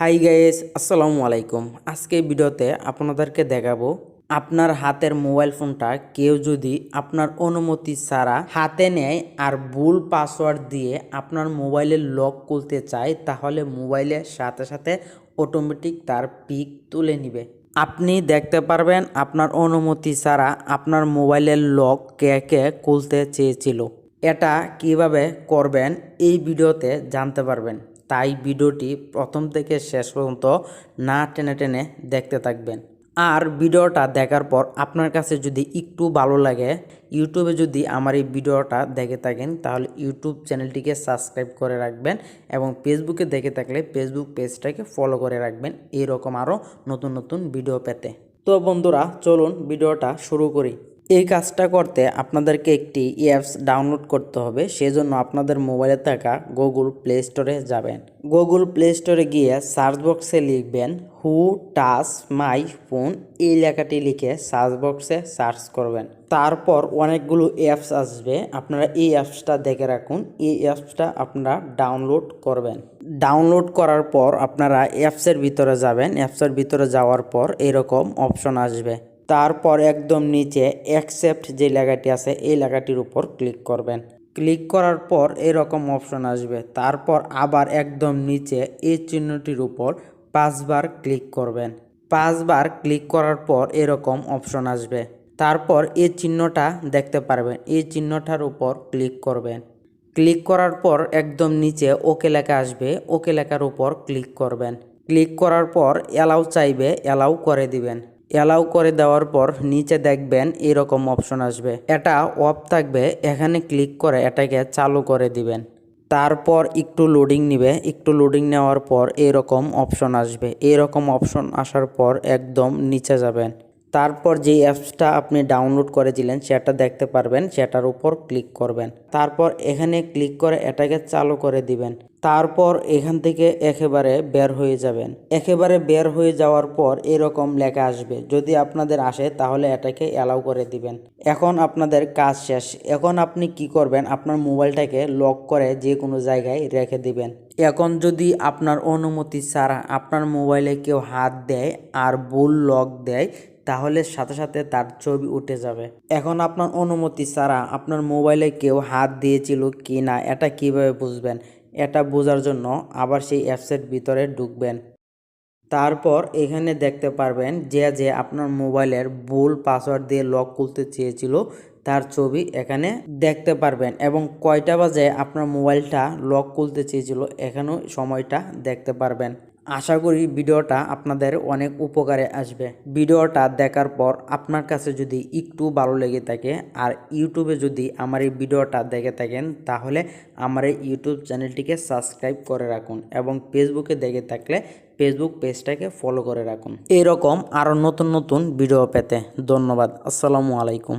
Hi guys আসসালামু আলাইকুম। আজকে ভিডিওতে আপনাদেরকে দেখাবো আপনার হাতের মোবাইল ফোনটা কেউ যদি আপনার অনুমতি ছাড়া হাতে নেয় আর ভুল পাসওয়ার্ড দিয়ে আপনার মোবাইলের লক খুলতে চায়, তাহলে মোবাইলের সাথে সাথে অটোমেটিক তার পিক তুলে নিবে। আপনি দেখতে পারবেন আপনার অনুমতি ছাড়া আপনার মোবাইলের লক কে কে খুলতে চেয়েছিল। এটা কীভাবে করবেন এই ভিডিওতে জানতে পারবেন। তাই ভিডিওটি প্রথম থেকে শেষ পর্যন্ত না টেনে টেনে দেখতে থাকবেন। আর ভিডিওটা দেখার পর আপনার কাছে যদি একটু ভালো লাগে, ইউটিউবে যদি আমার এই ভিডিওটা দেখে থাকেন, তাহলে ইউটিউব চ্যানেলটিকে সাবস্ক্রাইব করে রাখবেন এবং ফেসবুকে দেখে থাকলে ফেসবুক পেজটাকে ফলো করে রাখবেন এইরকম আরও নতুন নতুন ভিডিও পেতে। তো বন্ধুরা, চলুন ভিডিওটা শুরু করি। এই কাজটা করতে আপনাদেরকে একটি অ্যাপস ডাউনলোড করতে হবে। সেজন্য আপনাদের মোবাইলে থাকা গুগল প্লে স্টোরে যাবেন। গুগল প্লে স্টোরে গিয়ে সার্চ বক্সে লিখবেন হু টাচ মাই ফোন এই লেখাটি লিখে সার্চ বক্সে সার্চ করবেন। তারপর অনেকগুলো অ্যাপস আসবে। আপনারা এই অ্যাপসটা দেখে রাখুন। এই অ্যাপসটা আপনারা ডাউনলোড করবেন। ডাউনলোড করার পর আপনারা অ্যাপসের ভিতরে যাবেন। অ্যাপসের ভিতরে যাওয়ার পর এরকম অপশন আসবে। তারপর একদম নিচে অ্যাকসেপ্ট যে লেখাটি আছে, এই লেখাটির উপর ক্লিক করবেন। ক্লিক করার পর এরকম অপশন আসবে। তারপর আবার একদম নিচে এই চিহ্নটির উপর পাঁচবার ক্লিক করবেন। পাঁচবার ক্লিক করার পর এরকম অপশন আসবে। তারপর এই চিহ্নটা দেখতে পারবেন, এই চিহ্নটার উপর ক্লিক করবেন। ক্লিক করার পর একদম নিচে ওকে লেখা আসবে ওকে লেখার উপর ক্লিক করবেন। ক্লিক করার পর অ্যালাউ চাইবে অ্যালাউ করে দিবেন। অ্যালাউ করে দেওয়ার পর নিচে দেখবেন এরকম অপশন আসবে। এটা অফ থাকবে, এখানে ক্লিক করে এটাকে চালু করে দিবেন। তারপর একটু লোডিং নিবে, একটু লোডিং নেওয়ার পর এরকম অপশন আসবে। এরকম অপশন আসার পর একদম নিচে যাবেন। তারপর যে অ্যাপসটা আপনি ডাউনলোড করেছিলেন, সেটা দেখতে পারবেন, সেটার উপর ক্লিক করবেন। তারপর এখানে ক্লিক করে এটাকে চালু করে দিবেন। তারপর এখান থেকে একেবারে বের হয়ে যাবেন। একেবারে বের হয়ে যাওয়ার পর এরকম লেখা আসবে। যদি আপনাদের আসে, তাহলে এটাকে অ্যালাউ করে দিবেন। এখন আপনাদের কাজ শেষ। এখন আপনি কি করবেন? আপনার মোবাইলটাকে লক করে যে কোনো জায়গায় রেখে দিবেন। এখন যদি আপনার অনুমতি ছাড়া আপনার মোবাইলে কেউ হাত দেয় আর ভুল লক দেয় তাহলে সাথে সাথে তার ছবি উঠে যাবে। এখন আপনার অনুমতি ছাড়া আপনার মোবাইলে কেউ হাত দিয়েছিল কি না, এটা কীভাবে বুঝবেন? এটা বোঝার জন্য আবার সেই অ্যাপসের ভিতরে ঢুকবেন। তারপর এখানে দেখতে পারবেন যে যে আপনার মোবাইলের ভুল পাসওয়ার্ড দিয়ে লক খুলতে চেয়েছিল, তার ছবি এখানে দেখতে পারবেন এবং কয়টা বাজে আপনার মোবাইলটা লক খুলতে চেয়েছিল এখানেও সময়টা দেখতে পারবেন। আশা করি ভিডিওটা আপনাদের অনেক উপকারে আসবে। ভিডিওটা দেখার পর আপনার কাছে যদি একটু ভালো লেগে থাকে আর ইউটিউবে যদি আমার এই ভিডিওটা দেখে থাকেন, তাহলে আমার এই ইউটিউব চ্যানেলটিকে সাবস্ক্রাইব করে রাখুন এবং ফেসবুকে দেখে থাকলে ফেসবুক পেজটাকে ফলো করে রাখুন। এরকম আরও নতুন নতুন ভিডিও পেতে ধন্যবাদ। আসসালামু আলাইকুম।